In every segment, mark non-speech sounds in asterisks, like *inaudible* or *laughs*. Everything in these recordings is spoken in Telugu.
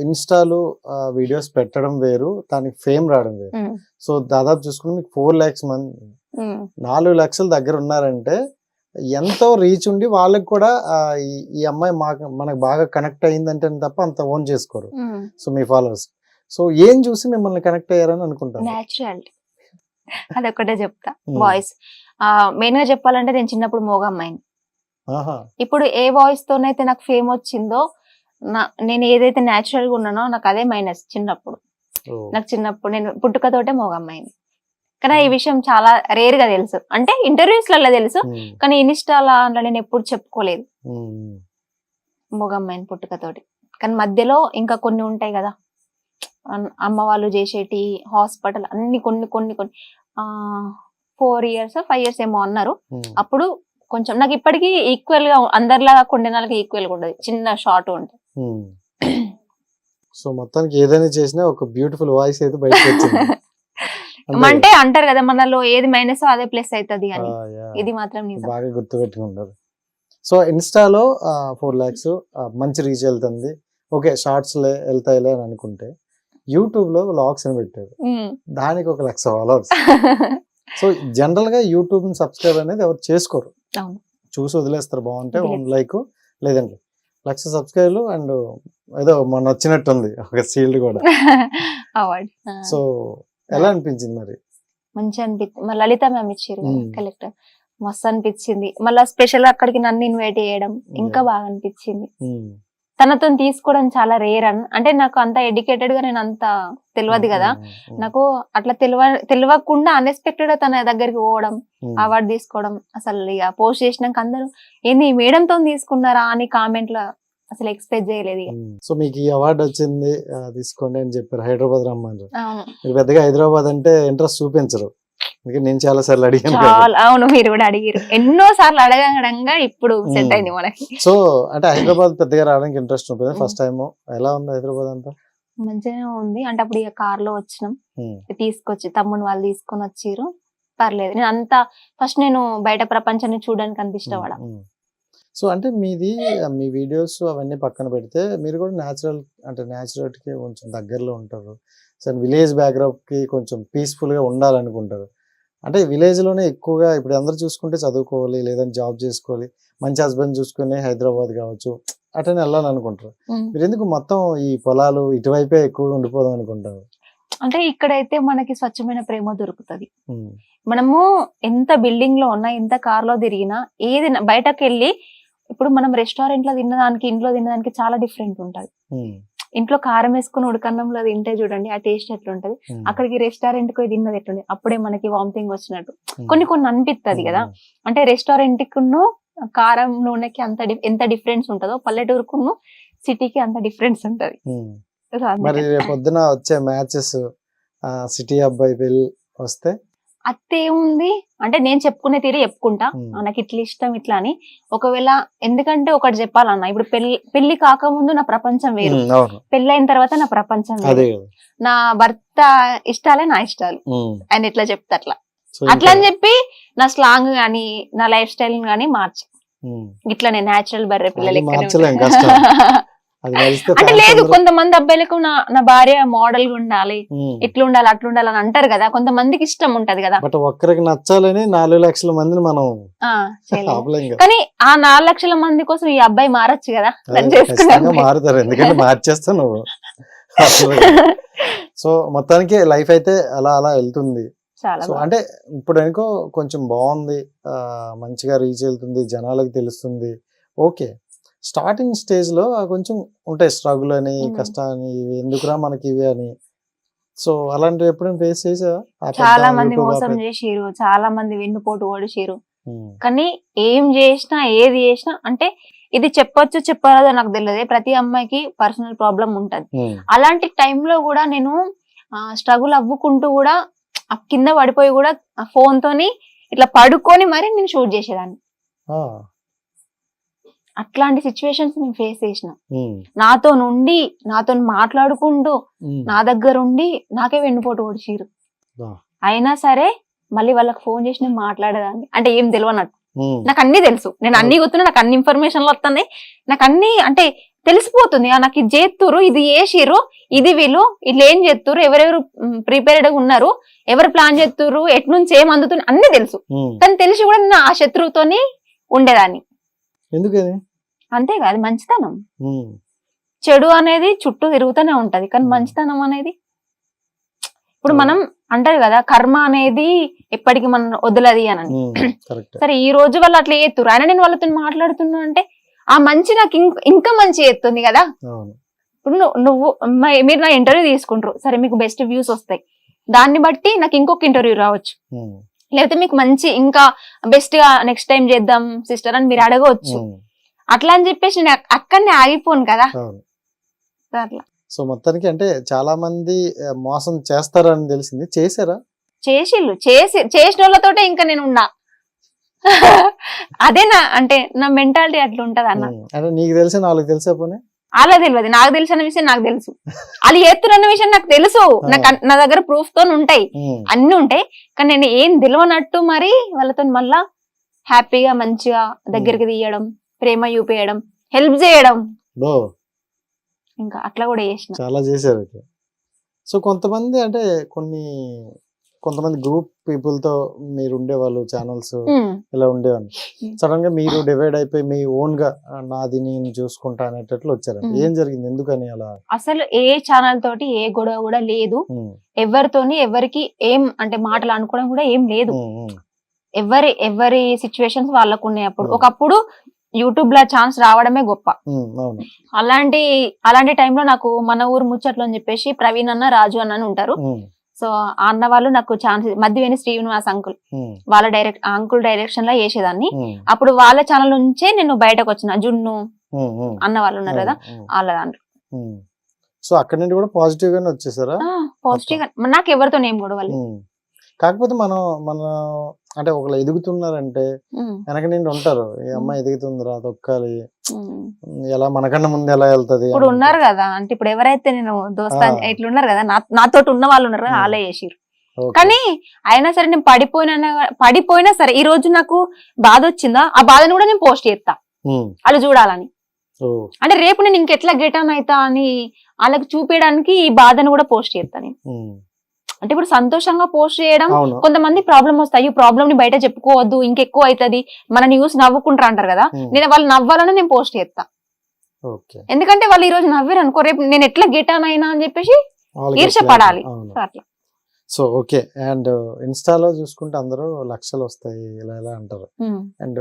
ఇన్స్టాలో వీడియోస్ పెట్టడం వేరు దానికి ఫేమ్ రావడం వేరు. సో దాదాపు చూసుకుంటే మీకు ఫోర్ ల్యాక్స్ మంది నాలుగు లక్షల దగ్గర ఉన్నారంటే ఎంతో రీచ్ ఉండి వాళ్ళకి కూడా ఈ- అమ్మాయి మాకు మనకు బాగా కనెక్ట్ అయిందంటే తప్ప అంత ఓన్ చేసుకోరు. సో మీ ఫాలోవర్స్. సో ఏం చూసి మిమ్మల్ని కనెక్ట్ అయ్యారని అనుకుంటాను అదొక్కటే చెప్తా. వాయిస్ మెయిన్గా చెప్పాలంటే నేను చిన్నప్పుడు మోగ అమ్మాయిని ఇప్పుడు ఏ వాయిస్ తోనైతే నాకు ఫేమ్ వచ్చిందో నా నేను ఏదైతే న్యాచురల్గా ఉన్నానో నాకు అదే మైనస్ చిన్నప్పుడు. నాకు చిన్నప్పుడు నేను పుట్టుకతోటే మోగ అమ్మాయిని కానీ ఈ విషయం చాలా రేర్గా తెలుసు. అంటే ఇంటర్వ్యూస్లలో తెలుసు ఉమ్, కానీ ఇన్స్టాలా అట్లా నేను ఎప్పుడు చెప్పుకోలేదు. ఉమ్, మోగ అమ్మాయిని పుట్టుకతోటి. కానీ మధ్యలో ఇంకా కొన్ని ఉంటాయి కదా. అమ్మ వాళ్ళు చేసేటి హాస్పిటల్ అన్ని కొన్ని కొన్ని కొన్ని ఆ ఫోర్ ఇయర్స్ ఫైవ్ ఇయర్స్ ఏమో అన్నారు. అప్పుడు కొంచెం నాకు ఇప్పటికీ ఈక్వల్గా అందరిలాగా కొండనాలకి ఈక్వల్గా ఉండదు. చిన్న షార్ట్ ఉంటుంది. *clears throat* సో మొత్తానికి ఏదైనా చేసినా ఒక బ్యూటిఫుల్ వాయిస్ అయితే బయటకు వచ్చింది. *laughs* అంటే అంటారు కదా మనలో ఏది మైనస్ అదే ప్లస్ అవుతుంది అని. ఇది మాత్రం బాగా గుర్తుపెట్టుకుంటారు. సో ఇన్స్టాలో ఫోర్ ల్యాక్స్ మంచి రీచ్ వెళ్తుంది. ఓకే షార్ట్స్ లే వెళ్తాయిలే అని అనుకుంటే యూట్యూబ్లో వ్లాగ్స్ అని పెట్టారు. దానికి ఒక లక్ష ఫాలోవర్స్. *laughs* సో జనరల్గా యూట్యూబ్ సబ్స్క్రైబ్ అనేది ఎవరు చేసుకోరు. చూసి వదిలేస్తారు బాగుంటే వదిలేస్తారు. లైక్ లేదండి లక్ష సబ్స్క్రైబ్లు అండ్ ఏదో మొన్న వచ్చినట్టుంది ఒక సీల్డ్ కూడా. *laughs* అవార్డ్ సో ఎలా అనిపించింది మరి? మంచి అనిపించింది మళ్ళీ లలిత మ్యామ్ ఇచ్చారు. కలెక్టర్. మస్తు అనిపించింది. మళ్ళీ స్పెషల్ అక్కడికి నన్ను ఇన్వైట్ చేయడం ఇంకా. బాగా అనిపించింది. తనతో తీసుకోవడం చాలా రేర్ అని. అంటే నాకు అంత ఎడ్యుకేటెడ్గా నేను అంత తెలియదు కదా. నాకు అట్లా తెలివ తెలియకుండా అన్ఎక్స్పెక్టెడ్ తన దగ్గరికి పోవడం అవార్డు తీసుకోవడం అసలు ఇక పోస్ట్ చేసినాక అందరూ ఏంది మేడం తో తీసుకున్నారా? అని కామెంట్లో అసలు ఎక్స్పెక్ట్ చేయలేదు. సో మీకు ఈ అవార్డు వచ్చింది తీసుకోండి అని చెప్పారు హైదరాబాద్ రమ్మని పెద్దగా హైదరాబాద్ అంటే ఇంట్రెస్ట్ చూపించరు. నేను చాలా సార్లు అడిగాను అవును మీరు కూడా అడిగారు. ఎన్నో సార్లు అడగడంగా ఇప్పుడు సెట్. అయింది మనకి. సో అంటే హైదరాబాద్ పెద్దగా రావడానికి ఇంట్రెస్ట్ ఉంటుంది. ఫస్ట్ టైం ఎలా ఉంది హైదరాబాద్ అంతా? మంచిగానే ఉంది. అంటే అప్పుడు ఇక కార్లో వచ్చినాం తీసుకొచ్చి తమ్ముని వాళ్ళు తీసుకొని వచ్చిర్రు. పర్లేదు. నేను అంత ఫస్ట్ నేను బయట ప్రపంచాన్ని చూడడానికి అంత ఇష్టపడ. సో అంటే మీది మీ వీడియోస్ అవన్నీ పక్కన పెడితే మీరు కూడా న్యాచురల్ అంటే న్యాచురల్కి కొంచెం దగ్గరలో ఉంటారు. సో విలేజ్కి కొంచెం peaceful గా ఉండాలనుకుంటారు. అంటే village లోనే ఎక్కువగా ఇప్పుడు అందరు చూసుకుంటే చదువుకోవాలి లేదంటే జాబ్ చేసుకోవాలి. మంచి హస్బెండ్ చూసుకుని హైదరాబాద్ కావచ్చు అటనే వెళ్ళాలనుకుంటారు మీరు ఎందుకు మొత్తం ఈ పొలాలు ఇటువైపే ఎక్కువగా ఉండిపోదాం అనుకుంటారు? అంటే ఇక్కడైతే మనకి స్వచ్ఛమైన ప్రేమ దొరుకుతది. మనము ఎంత బిల్డింగ్లో ఉన్నా ఎంత కార్లో తిరిగినా ఏది బయటకు వెళ్ళి ఇప్పుడు మనం రెస్టారెంట్లో తిన్నదానికి ఇంట్లో తిన్నదానికి చాలా డిఫరెంట్ ఉంటది. ఇంట్లో కారం వేసుకుని ఉడకన్నంలో తింటే చూడండి ఆ టేస్ట్ ఎట్లుంటది. అక్కడికి రెస్టారెంట్కి తిన్నది ఎట్లుంది? అప్పుడే మనకి వామిటింగ్ వచ్చినట్టు. కొన్ని కొన్ని అనిపిస్తది కదా. అంటే రెస్టారెంట్ కును కారం నూనెకి అంత ఎంత డిఫరెన్స్ ఉంటుందో పల్లెటూరుకును సిటీకి అంత డిఫరెన్స్ ఉంటది. మరి పొద్దున వచ్చే మ్యాచెస్ సిటీ అబ్బాయి పెళ్ళి వస్తే అత్తేముంది అంటే నేను చెప్పుకునే తీరే చెప్పుకుంటా. నాకు ఇట్లా ఇష్టం ఇట్లా అని. ఒకవేళ ఎందుకంటే ఒకటి చెప్పాలన్న ఇప్పుడు పెళ్ళి పెళ్ళి కాకముందు నా ప్రపంచం వేరు. పెళ్ళి అయిన తర్వాత నా ప్రపంచం వేరు. నా భర్త ఇష్టాలే నా ఇష్టాలు. ఆయన ఇట్లా చెప్తా అట్లా. అట్లా అని చెప్పి నా స్లాంగ్ గానీ నా లైఫ్ స్టైల్ గానీ మార్చి. ఇట్లా నేను నేచురల్ బర్రె పిల్లలు *laughs* అంటే లేదు కొంతమంది అబ్బాయిలకు నా నా భార్య మోడల్గా ఉండాలి. ఇట్లా ఉండాలి అట్లా ఉండాలి అని అంటారు కదా. కొంతమందికి ఇష్టం ఉంటది కదా. బట్ ఒక్కరికి నచ్చాలని నాలుగు లక్షల మందిని మనం. కానీ ఆ నాలుగు లక్షల మంది కోసం ఈ అబ్బాయి మారచ్చు కదా. మారుతారు. ఎందుకంటే మార్చేస్తా నువ్వు. *laughs* సో మొత్తానికి లైఫ్ అయితే అలా అలా వెళ్తుంది. సో. అంటే ఇప్పుడు అనుకో కొంచెం బాగుంది. మంచిగా రీచ్ వెళ్తుంది జనాలకు తెలుస్తుంది. ఓకే. స్టార్టింగ్ స్టేజ్లో ఆ కొంచెం ఉంటాయి స్ట్రగుల్ అని. కష్టాన్ని ఇవి ఎందుకురా మనకి ఇవి అని. సో అలాంటివి ఎప్పుడైనా ఫేస్ చేసా చాలా మంది మోసం చేసిరు చాలా మంది వెన్నుపోటు ఓడిసిరు. కానీ ఏం చేసినా ఏది చేసినా అంటే ఇది చెప్పొచ్చు చెప్పరాదో నాకు తెలియదు ప్రతి అమ్మాయికి పర్సనల్ ప్రాబ్లం ఉంటది. అలాంటి టైంలో కూడా నేను స్ట్రగుల్ అవ్వుకుంటూ కూడా ఆ కింద పడిపోయి కూడా ఫోన్ తోని ఇట్లా పడుకొని మరి నేను షూట్ చేసేదాన్ని. అట్లాంటి సిచ్యువేషన్స్ నేను ఫేస్ చేసిన. నాతో నుండి నాతో మాట్లాడుకుంటూ నా దగ్గర ఉండి నాకే వెన్నుపోటు ఓడిచిరు. అయినా సరే మళ్ళీ వాళ్ళకి ఫోన్ చేసి నేను మాట్లాడేదాన్ని. అంటే ఏం తెలియనట్టు నాకు. అన్ని తెలుసు. నేను అన్ని గుర్తున్నా నాకు అన్ని ఇన్ఫర్మేషన్లు వస్తున్నాయి. నాకు అన్ని అంటే తెలిసిపోతుంది. నాకు ఇది చేస్తురు ఇది చేసిర్రు ఇది వీళ్ళు ఇట్లా ఏం చేస్తురు ఎవరెవరు ప్రిపేర్డ్గా ఉన్నారు ఎవరు ప్లాన్ చేస్తురు ఎటు నుంచి ఏం అందుతుంది అన్ని తెలుసు. కానీ తెలిసి కూడా నేను ఆ శత్రువుతోని ఉండేదాన్ని. ఎందుకని అంతేగా అది మంచితనం. చెడు అనేది చుట్టూ తిరుగుతూనే ఉంటది కానీ. మంచితనం అనేది ఇప్పుడు. మనం అంటారు కదా కర్మ అనేది ఎప్పటికీ మనం వదలది అని *clears throat* సరే ఈ రోజు వాళ్ళు అట్లా చేస్తున్నారు ఆయన నేను వాళ్ళతో మాట్లాడుతున్నా అంటే ఆ మంచి నాకు ఇంక- ఇంకా మంచి చేస్తుంది కదా. ఇప్పుడు నువ్వు మీరు నా ఇంటర్వ్యూ తీసుకుంటారు. సరే మీకు బెస్ట్ వ్యూస్ వస్తాయి. దాన్ని బట్టి నాకు ఇంకొక ఇంటర్వ్యూ రావచ్చు. లేకపోతే మీకు మంచి ఇంకా బెస్ట్గా నెక్స్ట్ టైం చేద్దాం సిస్టర్ అని మీరు అడగవచ్చు. అట్లా అని చెప్పేసి నేను అక్- అక్కడనే ఆగిపోను కదా. అట్లా. సో మొత్తానికి అంటే చాలా మంది మోసం చేస్తారని తెలిసింది. చేశారా? చేసిళ్ళు. చేసి చేసిన వాళ్ళతోటే ఇంకా నేను ఉన్నా. అదే నా అంటే నా మెంటాలిటీ అట్లా ఉంటది అన్న. అంటే నీకు తెలిసి నాలుగు తెలిసే పోనీ? అలా తెలియదు. నాకు తెలిసిన విషయం నాకు తెలుసు. వాళ్ళు చేస్తున్న విషయం నాకు తెలుసు. నాకు నా దగ్గర ప్రూఫ్తో ఉంటాయి. అన్ని ఉంటాయి. కానీ నేను ఏం తెలియనట్టు మరి వాళ్ళతో మళ్ళా హ్యాపీగా మంచిగా దగ్గరికి తీయడం. ప్రేమ చూపేయడం హెల్ప్ చేయడం ఇంకా అట్లా కూడా చేసిన చాలా చేశారు సో కొంతమంది అంటే కొన్ని కొంతమంది గ్రూప్ పీపుల్తో మీరు ఉండేవాళ్ళు ఛానల్స్. ఇలా ఉండేవాళ్ళు. సడన్గా మీరు డివైడ్ అయిపోయి మీ ఓన్గా నాది నేను చూసుకుంటా అనేటట్లు వచ్చారండి Hmm. ఏం జరిగింది ఎందుకని అలా అసలు ఏ ఛానల్ తోటి ఏ గొడవ కూడా లేదు ఉమ్. ఎవరితోని ఎవరికి ఏం అంటే మాటలు అనుకోవడం కూడా ఏం లేదు. ఎవరి ఎవరి సిచ్యువేషన్స్ వాళ్ళకు ఉన్నాయి అప్పుడు. ఒకప్పుడు యూట్యూబ్లో ఛాన్స్ రావడమే గొప్ప అలాంటి అలాంటి టైంలో నాకు మన ఊరు ముచ్చట్లు అని చెప్పేసి ప్రవీణ్ అన్న రాజు అన్న అని ఉంటారు. సో అన్న వాళ్ళు నాకు ఛాన్స్ మధ్యవేని శ్రీనివాస్ అంకుల్. వాళ్ళ డైరెక్ట్ అంకుల్ డైరెక్షన్లో చేసేదాన్ని ఉమ్. అప్పుడు వాళ్ళ ఛానల్ నుంచే నేను బయటకు వచ్చిన జున్ను. అన్న వాళ్ళు ఉన్నారు కదా. వాళ్ళ దాంట్లో. సో అక్కడ నుండి కూడా పాజిటివ్ గానే వచ్చేసారా పాజిటివ్గా నాకు ఎవరితో ఏం గొడవలు. కాకపోతే మనం మన అంటే ఒకళ్ళు ఎదుగుతున్నారంటే వెనక నుండి ఉంటారు ఈ అమ్మాయి ఎదుగుతుందిరా తొక్కాలి. ఎలా మనకన్నా ముందు ఎలా వెళ్తది ఇప్పుడు ఉన్నారు కదా అంటే ఇప్పుడు ఎవరైతే నేను దోస్తా. ఇట్లా ఉన్నారు కదా నా నాతోటి ఉన్న వాళ్ళు ఉన్నారు కదా చేసిరు ఓకే. కానీ అయినా సరే నేను పడిపోయినా పడిపోయినా సరే ఈ రోజు నాకు బాధ వచ్చిందా ఆ బాధను కూడా నేను పోస్ట్ చేస్తా. వాళ్ళు చూడాలని. అంటే రేపు నేను ఇంకెట్లా గెటాన్ అవుతా అని వాళ్ళకి చూపించడానికి ఈ బాధను కూడా పోస్ట్ చేస్తా నేను. అంటే ఇప్పుడు సంతోషంగా పోస్ట్ చేయడం కొంతమంది ప్రాబ్లం వస్తాయి. ఈ ప్రాబ్లం ని బయట చెప్పుకోవద్దు ఇంకెక్కువ అవుతుంది మన న్యూస్ నవ్వుకుంటారు అంటారు కదా. నేను వాళ్ళు నవ్వాలని నేను పోస్ట్ చేస్తా. ఎందుకంటే వాళ్ళు ఈ రోజు నవ్వారు అనుకో రేపు నేను ఎట్లా గెటాన్ అయినా అని చెప్పేసి వాళ్ళకి ఈర్ష్య ఎట్లా- పడాలి. అవును. సో అట్లా. So okay. అండ్ ఇన్స్టాలో చూసుకుంటే అందరూ లక్షలు వస్తాయి ఇలా ఇలా అంటారు. అండ్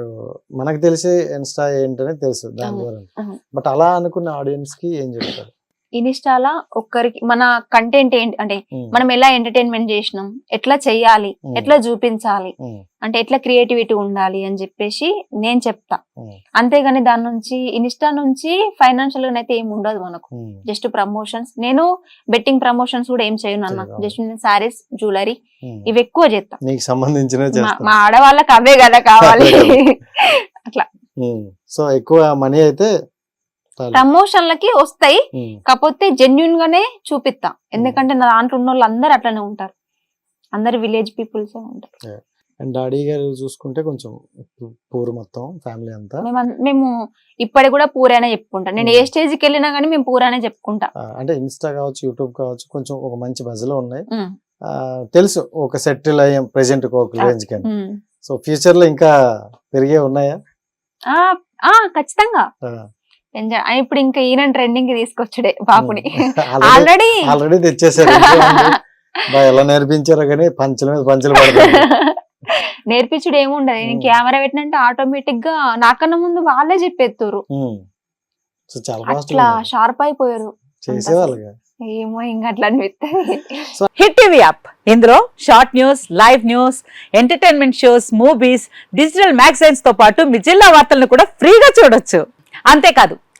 మనకు తెలిసి ఇన్స్టా ఏంటనే తెలుసు దాని ద్వారా. బట్ అలా అనుకున్న ఆడియన్స్కి ఏం చెప్తారు? ఇన్స్టాలా ఒక్కరికి మన కంటెంట్ ఏంటి అంటే. మనం ఎలా ఎంటర్టైన్మెంట్ చేసినాం ఎట్లా చెయ్యాలి. ఎట్లా చూపించాలి. అంటే ఎట్లా క్రియేటివిటీ ఉండాలి అని చెప్పేసి నేను చెప్తా. అంతేగాని దాని నుంచి ఇన్స్టా నుంచి ఫైనాన్షియల్గా అయితే ఏమి ఉండదు మనకు. జస్ట్ ప్రమోషన్స్ నేను బెట్టింగ్ ప్రమోషన్స్ కూడా ఏం చేయను అన్న. జస్ట్ నేను సారీస్ జ్యువెలరీ. ఇవి ఎక్కువ చేస్తా నీకు సంబంధించిన మా- ఆడవాళ్ళకి అవే కదా కావాలి *laughs* సో ఎక్కువ మనీ అయితే. ప్రమోషన్లకి వస్తాయి. కాకపోతే జెన్యున్ గానే చూపిస్తా ఎందుకంటే నా దాంట్లో ఉన్న వాళ్ళు అందరు అట్లనే ఉంటారు. అందరు విలేజ్ పీపుల్స్ ఉంటారు. అండ్ డాడీ గారు చూసుకుంటే కొంచెం పూర్ మొత్తం ఫ్యామిలీ అంతా. మేము ఇప్పటికి కూడా పూరానే చెప్పుకుంటా. నేను ఏ స్టేజ్కి వెళ్ళినా గానీ మేము పూరానే చెప్పుకుంటా. అంటే ఇన్స్టా కావచ్చు యూట్యూబ్ కావచ్చు కొంచెం ఒక మంచి బజ్లో ఉన్నాయి. ఆ, తెలుసు ఒక సెటిల్ అయ్యాం ప్రెసెంట్ ఒక రేంజ్ కానీ. సో ఫ్యూచర్లో ఇంకా పెరిగే ఉన్నాయా? ఆ, ఆ, ఖచ్చితంగా. ఎంజాయ్. ఇప్పుడు ఇంకా ఈయన ట్రెండింగ్కి తీసుకొచ్చుడే బాపుని. *laughs* Already already. తెచ్చేసారు *laughs* ఎలా నేర్పించారో కానీ పంచుల మీద పంచులు పడతారు *laughs* నేర్పించుడు ఏముండదు. నేను. కెమెరా పెట్టినంటే ఆటోమేటిక్గా నాకన్నా ముందు వాళ్ళే చెప్పేస్తారు అట్లా షార్ప్ అయిపోయారు. ఏమో ఇంకా అట్లా అనిపిస్తుంది హిట్ టీవీ యాప్. ఇందులో short news live news entertainment shows movies digital మ్యాగజైన్స్తో పాటు మీ జిల్లా వార్తలను కూడా ఫ్రీగా చూడొచ్చు. అంతేకాదు